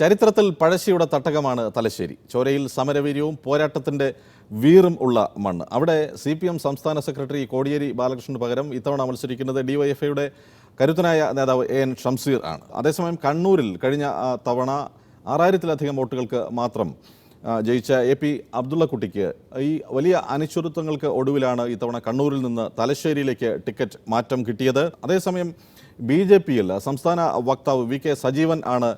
ചരിത്രത്തിൽ പഴശ്ശിയുടെ തട്ടകമാണ് തലശ്ശേരി. ചോരയിൽ സമരവീര്യവും പോരാട്ടത്തിന്റെ വീറും ഉള്ള മണ്ണ്. അവിടെ സി പി എം സംസ്ഥാന സെക്രട്ടറി കോടിയേരി ബാലകൃഷ്ണന് പകരം ഇത്തവണ മത്സരിക്കുന്നത് ഡിവൈഎഫ്ഐയുടെ കരുത്തനായ നേതാവ് എ എൻ ഷംസീർ ആണ്. അതേസമയം കണ്ണൂരിൽ കഴിഞ്ഞ തവണ ആറായിരത്തിലധികം വോട്ടുകൾക്ക് മാത്രം ജയിച്ച എ പി അബ്ദുള്ളക്കുട്ടിക്ക് ഈ വലിയ അനിശ്ചിതത്വങ്ങൾക്ക് ഒടുവിലാണ് ഇത്തവണ കണ്ണൂരിൽ നിന്ന് തലശ്ശേരിയിലേക്ക് ടിക്കറ്റ് മാറ്റം കിട്ടിയത്. അതേസമയം ബി ജെ പിയിൽ സംസ്ഥാന വക്താവ് വി കെ സജീവൻ ആണ്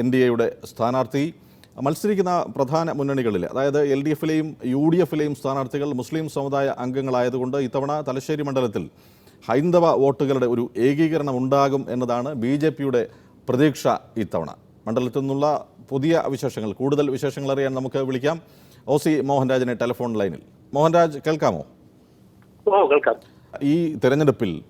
എൻ ഡി എയുടെ സ്ഥാനാർത്ഥി. മത്സരിക്കുന്ന പ്രധാന മുന്നണികളിൽ അതായത് എൽ ഡി എഫിലെയും യു ഡി എഫിലെയും സ്ഥാനാർത്ഥികൾ മുസ്ലിം സമുദായ അംഗങ്ങളായതുകൊണ്ട് ഇത്തവണ തലശ്ശേരി മണ്ഡലത്തിൽ ഹൈന്ദവ വോട്ടുകളുടെ ഒരു ഏകീകരണം ഉണ്ടാകും എന്നതാണ് ബി ജെ പിയുടെ പ്രതീക്ഷ ഇത്തവണ. മണ്ഡലത്തിൽ നിന്നുള്ള പുതിയ വിശേഷങ്ങൾ കൂടുതൽ വിശേഷങ്ങൾ അറിയാൻ നമുക്ക് വിളിക്കാം. ഒ സി മോഹൻരാജിനെ ടെലിഫോൺ ലൈനിൽ. മോഹൻരാജ് കേൾക്കാമോ? കേൾക്കാം. ഈ തെരഞ്ഞെടുപ്പിൽ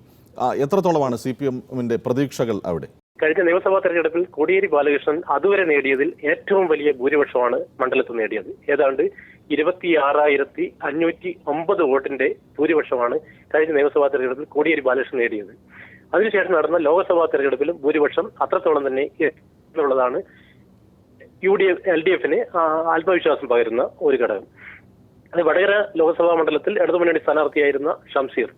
എത്രത്തോളമാണ് സി പി എമ്മിന്റെ പ്രതീക്ഷകൾ അവിടെ? കഴിഞ്ഞ നിയമസഭാ തെരഞ്ഞെടുപ്പിൽ കോടിയേരി ബാലകൃഷ്ണൻ അതുവരെ നേടിയതിൽ ഏറ്റവും വലിയ ഭൂരിപക്ഷമാണ് മണ്ഡലത്തിൽ നേടിയത്. ഏതാണ്ട് ഇരുപത്തി ആറായിരത്തി അഞ്ഞൂറ്റി ഒമ്പത് വോട്ടിന്റെ ഭൂരിപക്ഷമാണ് കഴിഞ്ഞ നിയമസഭാ തെരഞ്ഞെടുപ്പിൽ കോടിയേരി ബാലകൃഷ്ണൻ നേടിയത്. അതിനുശേഷം നടന്ന ലോക്സഭാ തെരഞ്ഞെടുപ്പിലും ഭൂരിപക്ഷം അത്രത്തോളം തന്നെ എന്നുള്ളതാണ് U D F L D എഫിന് ആത്മവിശ്വാസം പകരുന്ന ഒരു ഘടകം. അത് വടകര ലോക്സഭാ മണ്ഡലത്തിൽ ഇടതുമുന്നണി സ്ഥാനാർത്ഥിയായിരുന്ന ഷംസീർ.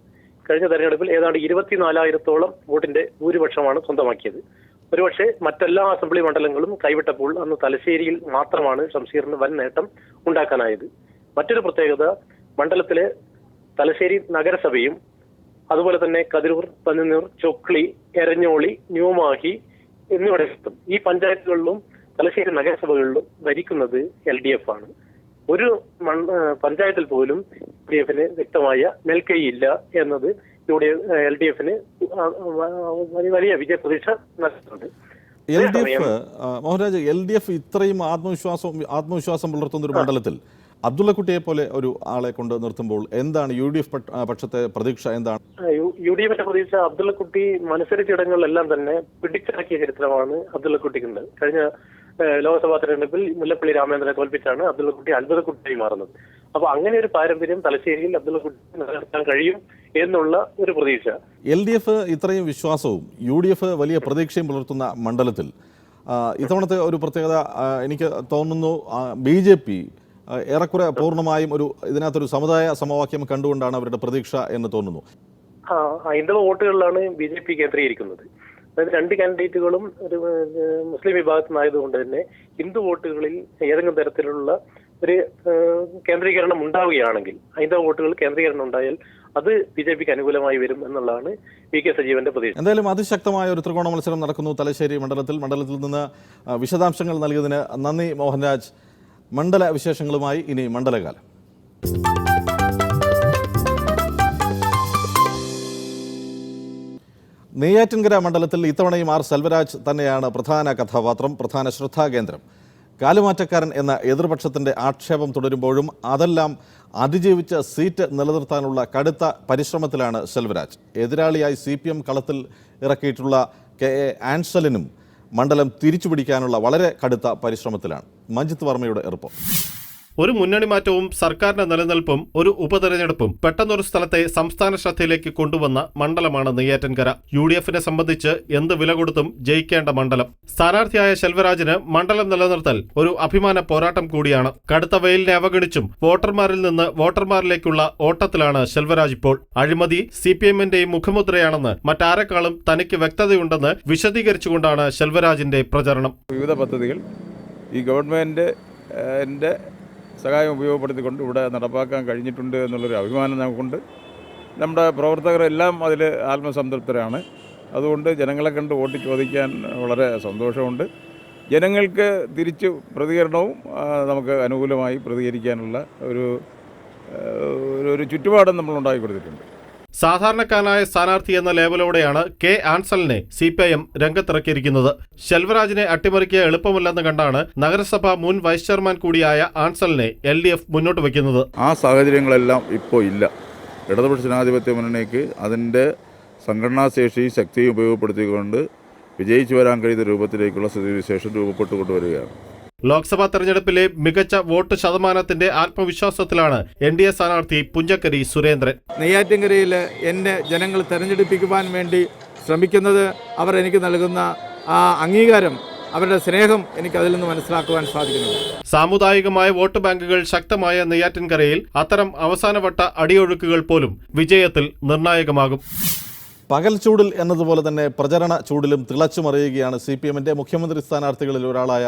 കഴിഞ്ഞ തെരഞ്ഞെടുപ്പിൽ ഏതാണ്ട് ഇരുപത്തിനാലായിരത്തോളം വോട്ടിന്റെ ഭൂരിപക്ഷമാണ് സ്വന്തമാക്കിയത്. ഒരുപക്ഷെ മറ്റെല്ലാ അസംബ്ലി മണ്ഡലങ്ങളും കൈവിട്ടപ്പോൾ അന്ന് തലശ്ശേരിയിൽ മാത്രമാണ് ഷംസീറിന് വൻ നേട്ടം ഉണ്ടാക്കാനായത്. മറ്റൊരു പ്രത്യേകത മണ്ഡലത്തിലെ തലശ്ശേരി നഗരസഭയും അതുപോലെ തന്നെ കതിരൂർ പന്നിനൂർ ചൊക്ലി എരഞ്ഞോളി ന്യൂമാഹി എന്നിവിടത്തും ഈ പഞ്ചായത്തുകളിലും തലശ്ശേരി നഗരസഭകളിലും ഭരിക്കുന്നത് എൽ ഡി എഫ് ആണ്. ഒരു പഞ്ചായത്തിൽ പോലും ഡി എഫിന് വ്യക്തമായ മേൽക്കൈയില്ല എന്നത് യു ഡി എൽ ഡി എഫിന് വലിയ വിജയ പ്രതീക്ഷ നൽകുന്നുണ്ട്. L D F Mohanraj L D F ഇത്രയും ആത്മവിശ്വാസം ആത്മവിശ്വാസം പുലർത്തുന്ന ഒരു മണ്ഡലത്തിൽ അബ്ദുള്ളക്കുട്ടിയെ പോലെ ഒരു ആളെ കൊണ്ട് നിർത്തുമ്പോൾ എന്താണ് യു ഡി എഫ് പക്ഷത്തെ പ്രതീക്ഷ? എന്താണ്? യു- ഡി എഫിന്റെ പ്രതീക്ഷ അബ്ദുള്ളക്കുട്ടി മത്സരിച്ചിടങ്ങളിലെല്ലാം തന്നെ പിടിച്ചടക്കിയ ചരിത്രമാണ് അബ്ദുള്ളക്കുട്ടിക്കുണ്ട് കഴിഞ്ഞ ലോക്സഭാ തെരഞ്ഞെടുപ്പിൽ മുല്ലപ്പള്ളി രാമചന്ദ്രനെ തോൽപ്പിച്ചാണ് അബ്ദുള്ളക്കുട്ടി അത്ഭുതക്കുട്ടിയായി മാറുന്നത്. അപ്പൊ അങ്ങനെ ഒരു പാരമ്പര്യം തലശ്ശേരിയിൽ അബ്ദുള്ളക്കുട്ടി നിലനിർത്താൻ കഴിയും എന്നുള്ള ഒരു പ്രതീക്ഷ. എൽ ഡി എഫ് ഇത്രയും വിശ്വാസവും യു ഡി എഫ് വലിയ പ്രതീക്ഷയും പുലർത്തുന്ന മണ്ഡലത്തിൽ ഇത്തവണത്തെ ഒരു പ്രത്യേകത എനിക്ക് തോന്നുന്നു ബി ജെ പി ഏറെക്കുറെ പൂർണമായും ഒരു ഇതിനകത്തൊരു സമുദായ സമവാക്യം കണ്ടുകൊണ്ടാണ് അവരുടെ പ്രതീക്ഷ എന്ന് തോന്നുന്നു. ഹൈന്ദവ വോട്ടുകളിലാണ് ബി ജെ പി കേന്ദ്രീകരിക്കുന്നത്. അതായത് രണ്ട് കാൻഡിഡേറ്റുകളും ഒരു മുസ്ലിം വിഭാഗത്തിൽ തന്നെ ഹിന്ദു വോട്ടുകളിൽ ഏതെങ്കിലും തരത്തിലുള്ള ഒരു കേന്ദ്രീകരണം ഉണ്ടാവുകയാണെങ്കിൽ ഹൈന്ദവ വോട്ടുകൾ കേന്ദ്രീകരണം ഉണ്ടായാൽ അത് ബി ജെ പിക്ക് അനുകൂലമായി വരും എന്നുള്ളതാണ് വി കെ സജീവന്റെ പ്രതീക്ഷ. എന്തായാലും അതിശക്തമായ ഒരു ത്രികോണ മത്സരം നടക്കുന്നു തലശ്ശേരി മണ്ഡലത്തിൽ. മണ്ഡലത്തിൽ നിന്ന് വിശദാംശങ്ങൾ നൽകിയതിന് നന്ദി മോഹൻരാജ്. മണ്ഡല വിശേഷങ്ങളുമായി ഇനി മണ്ഡലകാലം. നെയ്യാറ്റിൻകര മണ്ഡലത്തിൽ ഇത്തവണയും ആർ സെൽവരാജ് തന്നെയാണ് പ്രധാന കഥാപാത്രം പ്രധാന ശ്രദ്ധാകേന്ദ്രം. കാലുമാറ്റക്കാരൻ എന്ന എതിർപക്ഷത്തിന്റെ ആക്ഷേപം തുടരുമ്പോഴും അതെല്ലാം അതിജീവിച്ച് സീറ്റ് നിലനിർത്താനുള്ള കടുത്ത പരിശ്രമത്തിലാണ് സെൽവരാജ്. എതിരാളിയായി സി പി എം കളത്തിൽ ഇറക്കിയിട്ടുള്ള കെ എ ആൻസലിനും മണ്ഡലം തിരിച്ചുപിടിക്കാനുള്ള വളരെ കടുത്ത പരിശ്രമത്തിലാണ്. മഞ്ജിത്ത് വർമ്മയുടെ എറുപ്പം ഒരു മുന്നണി മാറ്റവും സർക്കാരിന്റെ നിലനിൽപ്പും ഒരു ഉപതെരഞ്ഞെടുപ്പും പെട്ടെന്നൊരു സ്ഥലത്തെ സംസ്ഥാന ശ്രദ്ധയിലേക്ക് കൊണ്ടുവന്ന മണ്ഡലമാണ് നെയ്യാറ്റൻകര. യു ഡി എഫിനെ സംബന്ധിച്ച് എന്ത് വില കൊടുത്തും ജയിക്കേണ്ട മണ്ഡലം. സ്ഥാനാർത്ഥിയായ ശെൽവരാജിന് മണ്ഡലം നിലനിർത്തൽ ഒരു അഭിമാന പോരാട്ടം കൂടിയാണ്. കടുത്ത വെയിലിനെ അവഗണിച്ചും വോട്ടർമാരിൽ നിന്ന് വോട്ടർമാരിലേക്കുള്ള ഓട്ടത്തിലാണ് ശെൽവരാജ് ഇപ്പോൾ. അഴിമതി സി പി എമ്മിന്റെയും മുഖമുദ്രയാണെന്ന് മറ്റാരെക്കാളും തനിക്ക് വ്യക്തതയുണ്ടെന്ന് വിശദീകരിച്ചുകൊണ്ടാണ് ശെൽവരാജിന്റെ പ്രചരണം. വിവിധ പദ്ധതികൾ ഈ ഗവൺമെന്റ് സഹായം ഉപയോഗപ്പെടുത്തിക്കൊണ്ട് ഇവിടെ നടപ്പാക്കാൻ കഴിഞ്ഞിട്ടുണ്ട് എന്നുള്ളൊരു അഭിമാനം നമുക്കുണ്ട്. നമ്മുടെ പ്രവർത്തകരെല്ലാം അതിൽ ആത്മസംതൃപ്തരാണ്. അതുകൊണ്ട് ജനങ്ങളെ കണ്ട് വോട്ട് ചോദിക്കാൻ വളരെ സന്തോഷമുണ്ട്. ജനങ്ങൾക്ക് തിരിച്ച് പ്രതികരണവും നമുക്ക് അനുകൂലമായി പ്രതികരിക്കാനുള്ള ഒരു ഒരു- ചുറ്റുപാടും നമ്മൾ ഉണ്ടാക്കി കൊടുത്തിട്ടുണ്ട്. സാധാരണക്കാരനായ സ്ഥാനാർത്ഥി എന്ന ലേബലോടെയാണ് കെ ആൻസലിനെ സി പി ഐ എം രംഗത്തിറക്കിയിരിക്കുന്നത്. ശെൽവരാജിനെ അട്ടിമറിക്കുക എളുപ്പമല്ലെന്ന് കണ്ടാണ് നഗരസഭ മുൻ വൈസ് ചെയർമാൻ കൂടിയായ ആൻസലിനെ എൽ ഡി എഫ് മുന്നോട്ട് വയ്ക്കുന്നത്. ആ സാഹചര്യങ്ങളെല്ലാം ഇപ്പോൾ ഇല്ല. ഇടതുപക്ഷ ജനാധിപത്യ മുന്നണിക്ക് അതിന്റെ സംഘടനാശേഷിയും ശക്തിയും ഉപയോഗപ്പെടുത്തിക്കൊണ്ട് വിജയിച്ചു വരാൻ കഴിയുന്ന രൂപത്തിലേക്കുള്ള സ്ഥിതിവിശേഷം രൂപപ്പെട്ടുകൊണ്ടുവരികയാണ് ലോക്സഭാ തെരഞ്ഞെടുപ്പിലെ മികച്ച വോട്ട് ശതമാനത്തിന്റെ ആത്മവിശ്വാസത്തിലാണ് എൻ ഡി എ സ്ഥാനാർത്ഥി പുഞ്ചക്കരി സുരേന്ദ്രൻ. നെയ്യാറ്റിൻകരയിൽ എന്നെ ജനങ്ങൾ തെരഞ്ഞെടുപ്പിക്കുവാൻ വേണ്ടി ശ്രമിക്കുന്നത് അവർ എനിക്ക് നൽകുന്ന ആ അംഗീകാരം അവരുടെ സ്നേഹം എനിക്ക് അതിൽ നിന്ന് മനസ്സിലാക്കുവാൻ സാധിക്കുന്നു. സാമുദായികമായ വോട്ട് ബാങ്കുകൾ ശക്തമായ നെയ്യാറ്റിൻകരയിൽ അത്തരം അവസാനവട്ട അടിയൊഴുക്കുകൾ പോലും വിജയത്തിൽ നിർണായകമാകും. പകൽ ചൂടിൽ എന്നതുപോലെ തന്നെ പ്രചരണ ചൂടിലും തിളച്ചു മറിയുകയാണ് സി പി എമ്മിന്റെ മുഖ്യമന്ത്രി സ്ഥാനാർത്ഥികളിൽ ഒരാളായ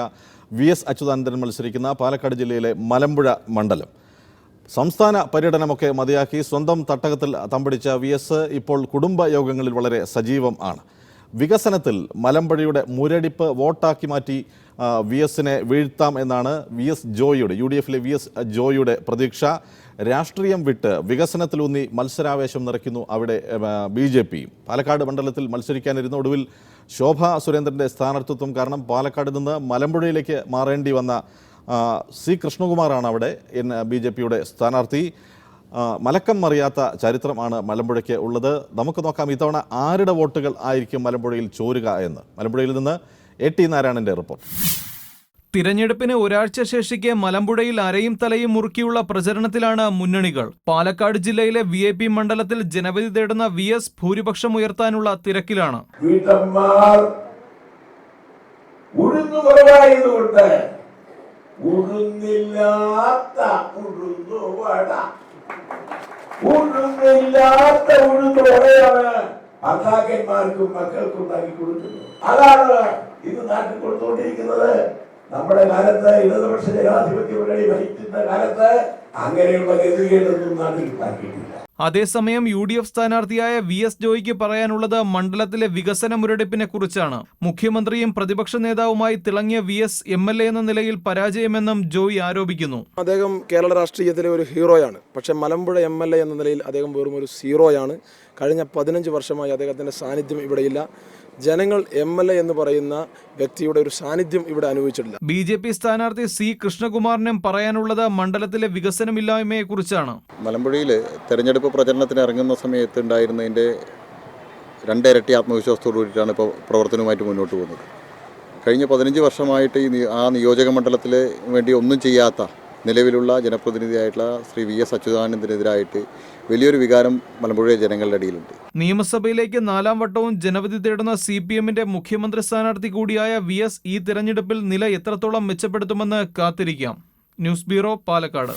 വി എസ് അച്യുതാനന്ദൻ മത്സരിക്കുന്ന പാലക്കാട് ജില്ലയിലെ മലമ്പുഴ മണ്ഡലം. സംസ്ഥാന പര്യടനമൊക്കെ മതിയാക്കി സ്വന്തം തട്ടകത്തിൽ തമ്പടിച്ച വി എസ് ഇപ്പോൾ കുടുംബ യോഗങ്ങളിൽ വളരെ സജീവം ആണ്. വികസനത്തിൽ മലമ്പഴയുടെ മുരടിപ്പ് വോട്ടാക്കി മാറ്റി വി എസിനെ വീഴ്ത്താം എന്നാണ് വി എസ് ജോയിയുടെ യു ഡി എഫിലെ വി എസ് ജോയിയുടെ പ്രതീക്ഷ. രാഷ്ട്രീയം വിട്ട് വികസനത്തിലൂന്നി മത്സരാവേശം നിറയ്ക്കുന്നു അവിടെ ബി ജെ പി. പാലക്കാട് മണ്ഡലത്തിൽ മത്സരിക്കാനിരുന്ന ഒടുവിൽ ശോഭ സുരേന്ദ്രന്റെ സ്ഥാനാർത്ഥിത്വം കാരണം പാലക്കാട് നിന്ന് മലമ്പുഴയിലേക്ക് മാറേണ്ടി വന്ന സി കൃഷ്ണകുമാറാണ് അവിടെ എൻ ബി ജെ പിയുടെ സ്ഥാനാർത്ഥി. മലക്കം മറിയാത്ത ചരിത്രമാണ് മലമ്പുഴയ്ക്ക് ഉള്ളത്. നമുക്ക് നോക്കാം ഇത്തവണ ആരുടെ വോട്ടുകൾ ആയിരിക്കും മലമ്പുഴയിൽ ചോരുക എന്ന്. മലമ്പുഴയിൽ നിന്ന് എ ടി നാരായണന്റെ റിപ്പോർട്ട്. തിരഞ്ഞെടുപ്പിന് ഒരാഴ്ച ശേഷിക്കെ മലമ്പുഴയിൽ അരയും തലയും മുറുക്കിയുള്ള പ്രചരണത്തിലാണ് മുന്നണികൾ. പാലക്കാട് ജില്ലയിലെ വി ഐ പി മണ്ഡലത്തിൽ ജനവിധി തേടുന്ന വി എസ് ഭൂരിപക്ഷം ഉയർത്താനുള്ള തിരക്കിലാണ്. ഉഴുന്നില്ലാത്ത ഉഴുന്നു വട ഉഴുന്നില്ലാത്ത ഉഴുന്നു വടയാണ് ഭർത്താക്കന്മാർക്കും മക്കൾക്കും ഉണ്ടാക്കി കൊടുക്കുന്നത്. അതാണ് ഇത് നാട്ടിൽ കൊടുത്തുകൊണ്ടിരിക്കുന്നത്. നമ്മുടെ കാലത്ത് ഇടതുപക്ഷ ജനാധിപത്യ മുന്നണി ഭരിക്കുന്ന കാലത്ത് അങ്ങനെയുള്ള ഗതികേടൊന്നും നാട്ടിൽ ഉണ്ടാക്കിയിട്ടില്ല. അതേസമയം യു ഡി എഫ് സ്ഥാനാർത്ഥിയായ വി എസ് ജോയിക്ക് പറയാനുള്ളത് മണ്ഡലത്തിലെ വികസന മുരടിപ്പിനെ കുറിച്ചാണ്. മുഖ്യമന്ത്രിയും പ്രതിപക്ഷ നേതാവുമായി തിളങ്ങിയ V S M L A എന്ന നിലയിൽ പരാജയമെന്നും ജോയി ആരോപിക്കുന്നു. അദ്ദേഹം കേരള രാഷ്ട്രീയത്തിലെ ഒരു ഹീറോയാണ്. പക്ഷെ മലമ്പുഴ എം എൽ എ എന്ന നിലയിൽ അദ്ദേഹം വെറും ഒരു സീറോയാണ്. കഴിഞ്ഞ പതിനഞ്ച് വർഷമായി അദ്ദേഹത്തിന്റെ സാന്നിധ്യം ഇവിടെയില്ല. ജനങ്ങൾ എം എൽ എ എന്ന് പറയുന്ന വ്യക്തിയുടെ ഒരു സാന്നിധ്യം ഇവിടെ അനുഭവിച്ചിട്ടില്ല. ബി ജെ പി സ്ഥാനാർത്ഥി സി കൃഷ്ണകുമാറിനും പറയാനുള്ളത് മണ്ഡലത്തിലെ വികസനമില്ലായ്മയെക്കുറിച്ചാണ്. മലമ്പുഴയിലെ തെരഞ്ഞെടുപ്പ് പ്രചരണത്തിന് ഇറങ്ങുന്ന സമയത്ത് ഉണ്ടായിരുന്നതിന്റെ രണ്ടിരട്ടി ആത്മവിശ്വാസത്തോടു കൂടിയിട്ടാണ് ഇപ്പോൾ പ്രവർത്തനവുമായിട്ട് മുന്നോട്ട് പോകുന്നത്. കഴിഞ്ഞ പതിനഞ്ച് വർഷമായിട്ട് ഈ ആ നിയോജക മണ്ഡലത്തിൽ വേണ്ടി ഒന്നും ചെയ്യാത്ത നിലവിലുള്ള ജനപ്രതിനിധിയായിട്ടുള്ള ശ്രീ വി എസ് അച്യുതാനന്ദനെതിരായിട്ട് വലിയൊരു വികാരം മലമ്പുഴ ജനങ്ങളുടെ ഇടയിലുണ്ട് നിയമസഭയിലേക്ക് നാലാം വട്ടവും ജനവിധി തേടുന്ന സി പി എമ്മിന്റെ മുഖ്യമന്ത്രി സ്ഥാനാർത്ഥി കൂടിയായ വി എസ് ഈ തിരഞ്ഞെടുപ്പിൽ നില എത്രത്തോളം മെച്ചപ്പെടുത്തുമെന്ന് കാത്തിരിക്കാം. News bureau Palakkad.